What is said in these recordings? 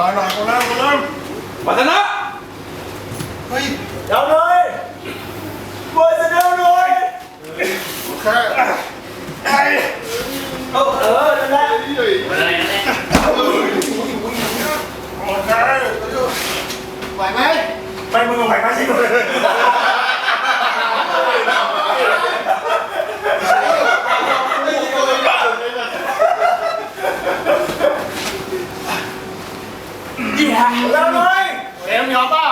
มาหน่อยคนนั้นคนนั้นวัฒนะเฮ้ยเดี๋ยวเลยบอยจะเดี๋ยวเลยแค่ไอ้เออเออนั่นแหละอะไรนั่นแหละโอเคไหวไหมไปมึงไหวไหมใช่ไหม เดี๋ยวเลยเอ็มยอมเป่า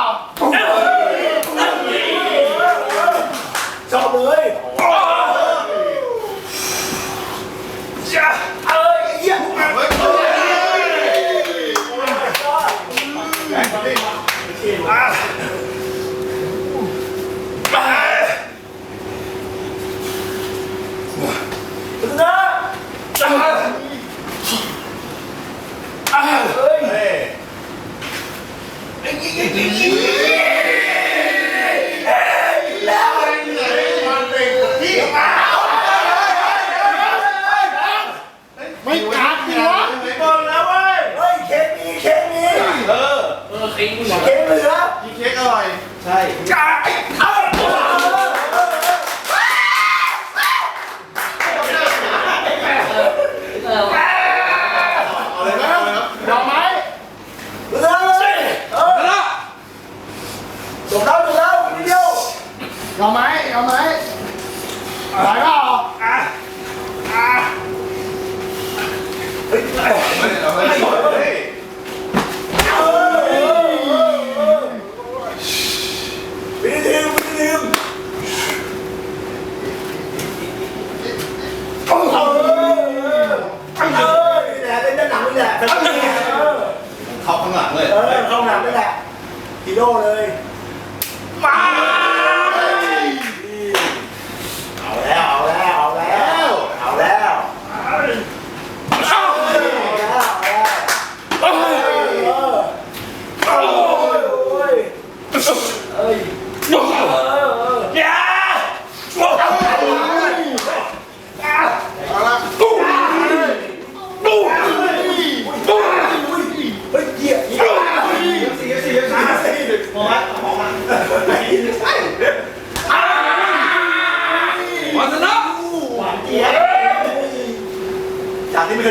เ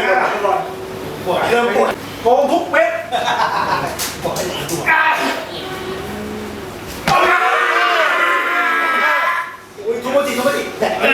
ปวดเริ่มปวดโกงทุกเม็ดปวดอะโอ้ยทุบมาสิทุบมาสิ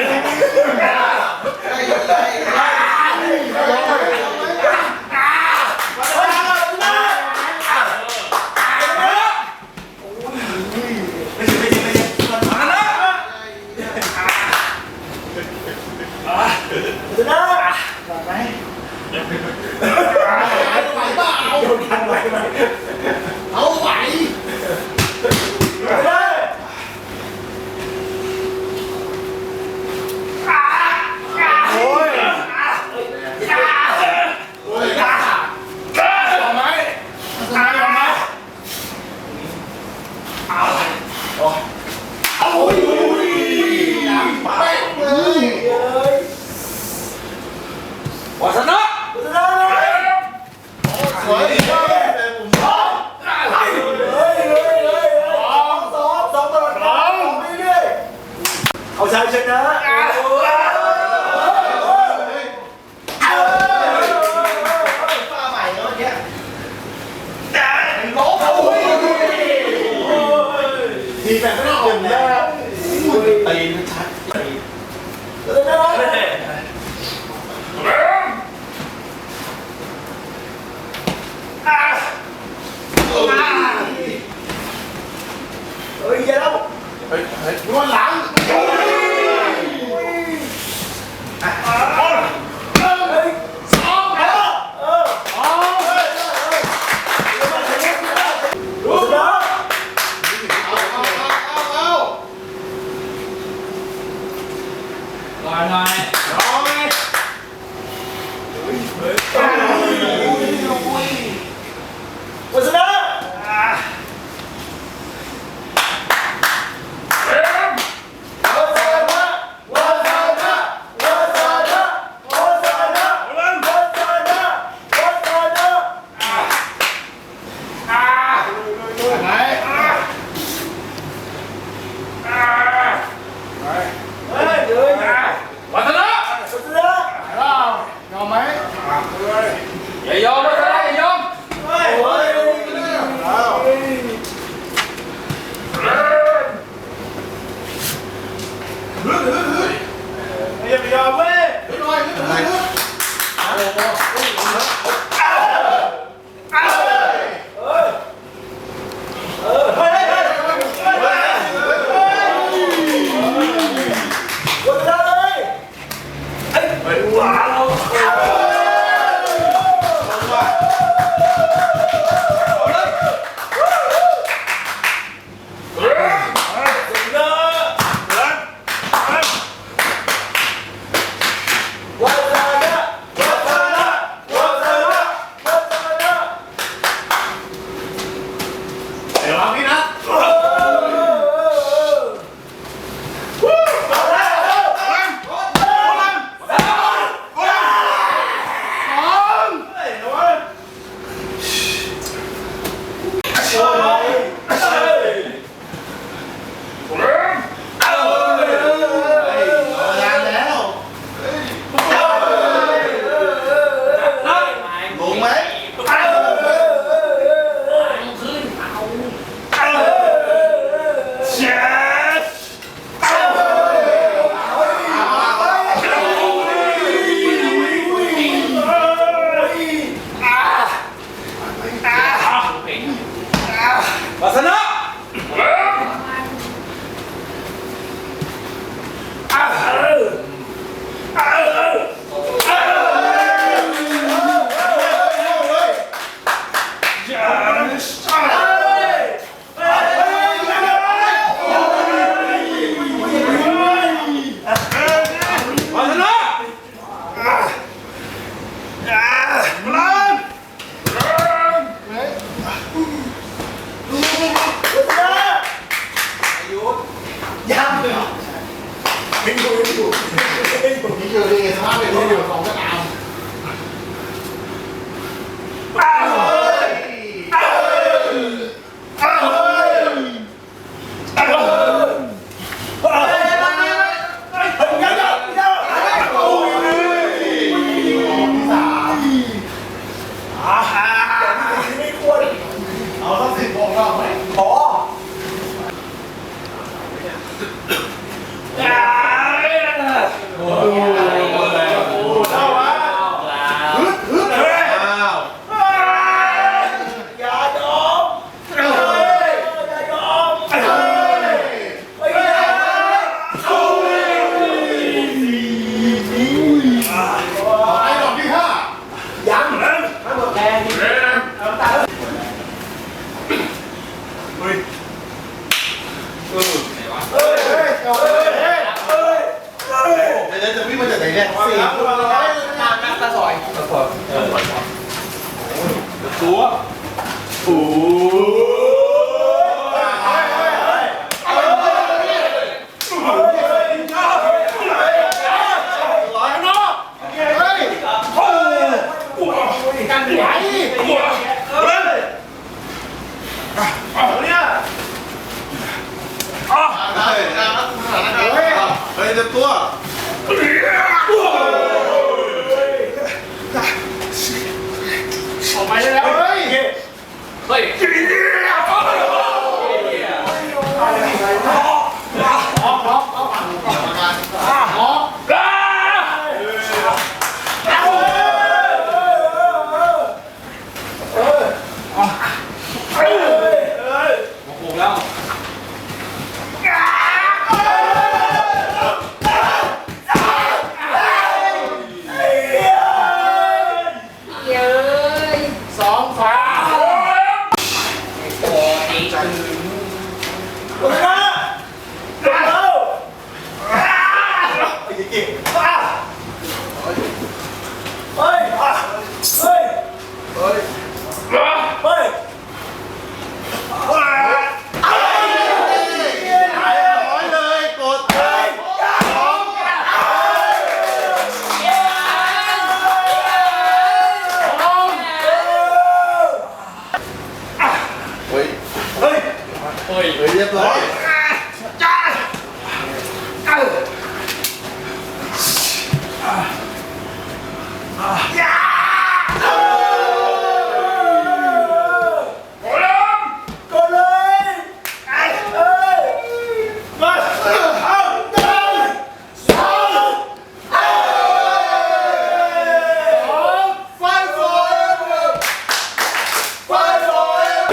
감사하셨나? 아, 아,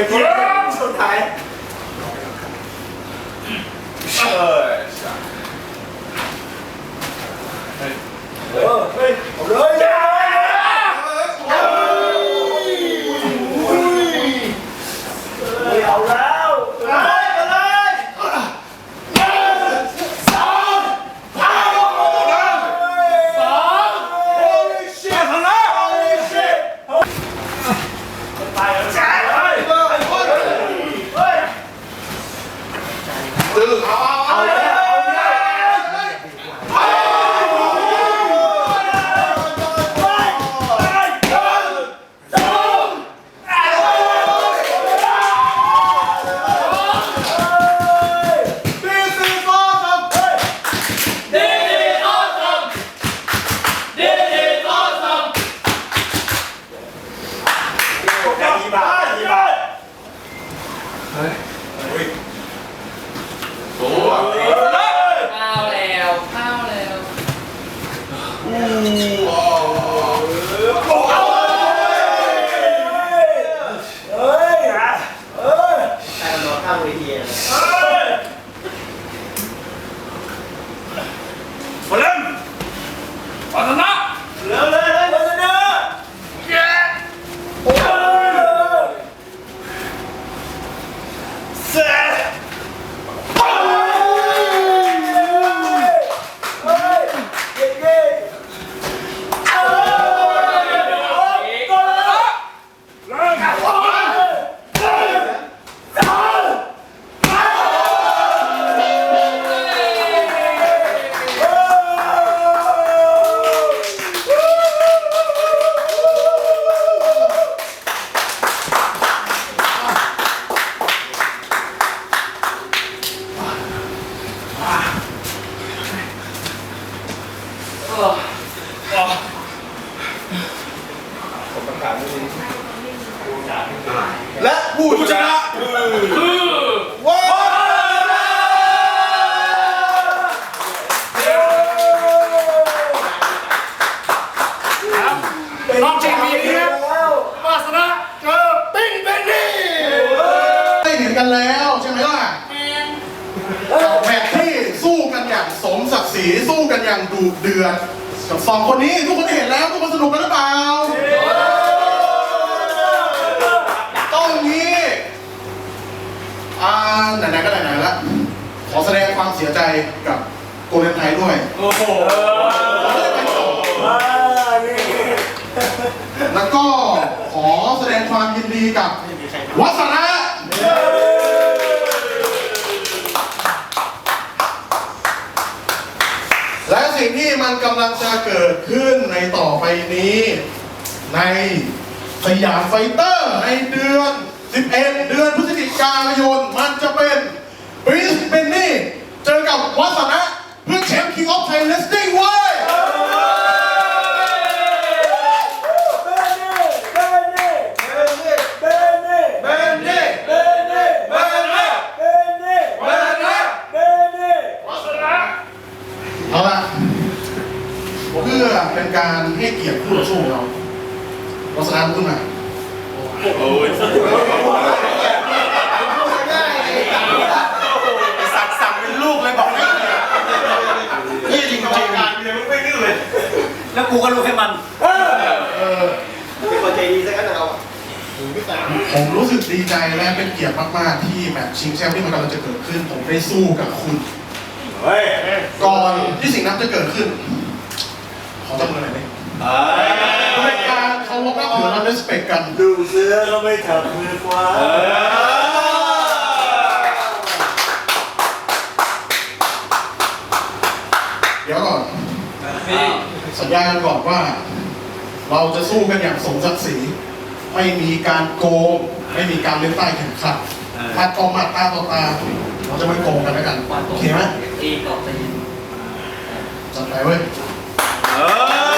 ร์ ดุเดือดกับสองคนนี้ทุกคนได้เห็นแล้วทุกคนสนุกกันหรือเปล่าต้องนี้อ่าไหนๆก็ไหนๆแล้วขอแสดงความเสียใจกับโกลเด้นไทยด้วยโอ้โหอ่านี่แล้วก็ขอแสดงความยินดีกับวัสระ สิ่งที่มันกำลังจะเกิดขึ้นในต่อไปนี้ ในสยามไฟเตอร์ในเดือน 11 เดือนพฤศจิกายน มันจะเป็นบริสเบนนี่ เจอกับวัสนะเพื่อแชมป์คิงออฟเป็นการให้เกียรติคู่ต่อสู้ของเรา เราสนามขึ้นมาโอ้ยสั่งสั่งเป็นลูกเลยบอกให้นี่จริงจริงการยังไม่ดื้อเลย แล้วกูก็รู้ให้มันเออเป็นคนใจดีสักขนาดเราผมรู้สึกดีใจและเป็นเกียรติมากๆที่แมตช์ชิงแชมป์ที่มันกำลังจะเกิดขึ้น ผมได้สู้กับคุณเฮ้ยก่อนที่สิ่งนั้นจะเกิดขึ้น ขอจับมือหน่อยไหมเป็นการ เคารพนับถือและ respect กัน ดูเสือก็ไม่ถับมือขวาเดี๋ยวก่อนนี่สัญญากันก่อนว่า เราจะสู้กันอย่างสมศักดิ์ศรี ไม่มีการโกง ไม่มีการเล่นใต้แข่งขันมัดต่อมัดตาต่อตา เราจะไม่โกงกันแล้วกัน โอเคไหมอีกต่อไปยินจัดไปเว้ยเออ